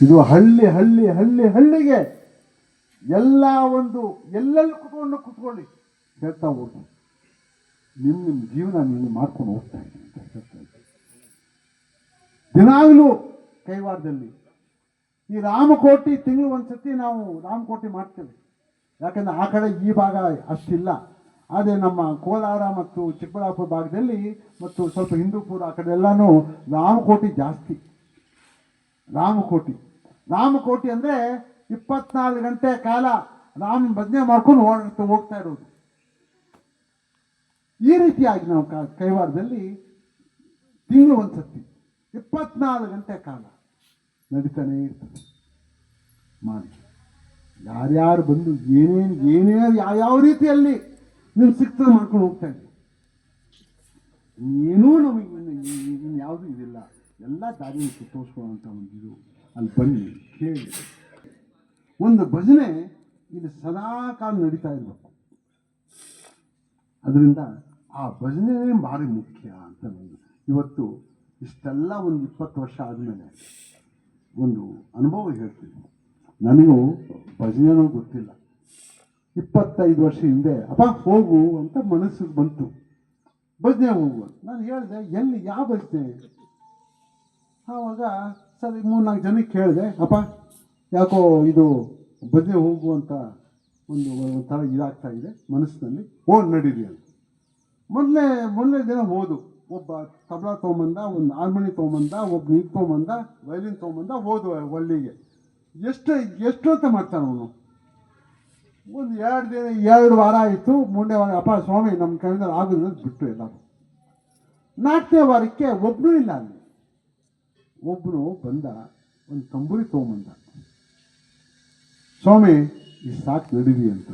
ಇದು ಹಳ್ಳಿ ಹಳ್ಳಿ ಹಳ್ಳಿ, ಹಳ್ಳಿಗೆ ಎಲ್ಲ ಒಂದು, ಎಲ್ಲೆಲ್ಲಿ ಕುತ್ಕೊಂಡು ಕುತ್ಕೊಳ್ಳಿ ಹೇಳ್ತಾ ಹೋಗಿ ನಿಮ್ಮ ನಿಮ್ಮ ಜೀವನ ನೀವು ಮಾಡ್ಕೊಂಡು ಹೋಗ್ತಾ ಇದ್ದೀನಿ. ದಿನಾಗಲೂ ಕೈವಾರದಲ್ಲಿ ಈ ರಾಮಕೋಟಿ ತಿಂಗಳು ಒಂದ್ಸತಿ ನಾವು ರಾಮಕೋಟಿ ಮಾಡ್ತೇವೆ. ಯಾಕಂದರೆ ಆ ಕಡೆ ಈ ಭಾಗ ಅಷ್ಟಿಲ್ಲ. ಆದರೆ ನಮ್ಮ ಕೋಲಾರ ಮತ್ತು ಚಿಕ್ಕಬಳ್ಳಾಪುರ ಭಾಗದಲ್ಲಿ ಮತ್ತು ಸ್ವಲ್ಪ ಹಿಂದೂಪುರ ಆ ಕಡೆ ಎಲ್ಲನೂ ರಾಮಕೋಟಿ ಜಾಸ್ತಿ. ರಾಮಕೋಟಿ. ರಾಮಕೋಟಿ ಅಂದರೆ ಇಪ್ಪತ್ನಾಲ್ಕು ಗಂಟೆ ಕಾಲ ರಾಮ ಭಜನೆ ಮಾಡ್ಕೊಂಡು ಓಡಾಡ್ತಾ ಹೋಗ್ತಾ ಇರೋದು. ಈ ರೀತಿಯಾಗಿ ನಾವು ಕೈವಾರದಲ್ಲಿ ತಿಂಗಳು ಒಂದ್ಸತಿ ಇಪ್ಪತ್ನಾಲ್ಕು ಗಂಟೆ ಕಾಲ ನಡೀತಾನೆ ಇರ್ತದೆ. ಮಾಡಿ. ಯಾರ್ಯಾರು ಬಂದು ಏನೇನು ಏನೇನು ಯಾವ್ಯಾವ ರೀತಿಯಲ್ಲಿ ನೀವು ಸಿಕ್ತದೆ ಮಾಡ್ಕೊಂಡು ಹೋಗ್ತಾ ಇದ್ದೀವಿ ಏನೂ ನಮಗೆ ಇನ್ನು ಯಾವುದೂ ಇದಿಲ್ಲ. ಎಲ್ಲ ದಾರಿ ತೋರಿಸ್ಕೊಳ್ಳೋಂಥ ಒಂದು ಇದು. ಅಲ್ಲಿ ಬನ್ನಿ, ಕೇಳಿ. ಒಂದು ಭಜನೆ ಇಲ್ಲಿ ಸದಾ ಕಾಲ ನಡೀತಾ ಇರಬೇಕು. ಅದರಿಂದ ಆ ಭಜನೆನೇ ಭಾರಿ ಮುಖ್ಯ ಅಂತ ನನಗೆ ಇವತ್ತು ಇಷ್ಟೆಲ್ಲ ಒಂದು ಇಪ್ಪತ್ತು ವರ್ಷ ಆದಮೇಲೆ ಒಂದು ಅನುಭವ ಹೇಳ್ತೀನಿ. ನನಗೂ ಭಜನೆನೂ ಗೊತ್ತಿಲ್ಲ. ಇಪ್ಪತ್ತೈದು ವರ್ಷ ಹಿಂದೆ, ಅಪ್ಪ ಹೋಗು ಅಂತ ಮನಸ್ಸಿಗೆ ಬಂತು. ಭಜನೆ ಹೋಗು ನಾನು ಹೇಳಿದೆ, ಎಲ್ಲಿ, ಯಾವ ಭಜನೆ? ಆವಾಗ ಸರಿ ಮೂರ್ನಾಲ್ಕು ಜನಕ್ಕೆ ಕೇಳಿದೆ. ಅಪ್ಪ, ಯಾಕೋ ಇದು ಭಜನೆ ಹೋಗುವಂಥ ಒಂದು ಒಂಥರ ಇದಾಗ್ತಾ ಇದೆ ಮನಸ್ಸಿನಲ್ಲಿ. ಓ, ನಡೀರಿ ಅಂತ. ಮೊದಲೇ ಮೊದಲನೇ ದಿನ ಓದು ಒಬ್ಬ ತಬಲಾ ತೊಗೊಂಬಂದ, ಒಂದು ಹಾರ್ಮೋನಿ ತೊಗೊಂಬಂದ, ಒಬ್ಬ ನೀರು ತೊಗೊಂಬಂದ ವೈಲಿನ್ ತೊಗೊಂಬಂದ ಹೋದು ಒಳ್ಳಿಗೆ ಎಷ್ಟು ಎಷ್ಟು ಅಂತ ಮಾಡ್ತಾನೆ ಅವನು. ಒಂದು ಎರಡು ದಿನ, ಎರಡು ವಾರ ಆಯಿತು. ಮೂರನೇ ವಾರ, ಅಪ್ಪ, ಸ್ವಾಮಿ ನಮ್ಮ ಕೈಯಿಂದ ಆಗೋದಿಲ್ಲ ಬಿಟ್ಟು ಎಲ್ಲರೂ. ನಾಲ್ಕನೇ ವಾರಕ್ಕೆ ಒಬ್ಬನೂ ಇಲ್ಲ ಅಲ್ಲಿ. ಒಬ್ಬನು ಬಂದ ಒಂದು ತಂಬೂರಿ ತೊಗೊಂಬಂದ. ಸ್ವಾಮಿ ಈ ಸಾಕು ನಡೀರಿ ಅಂತ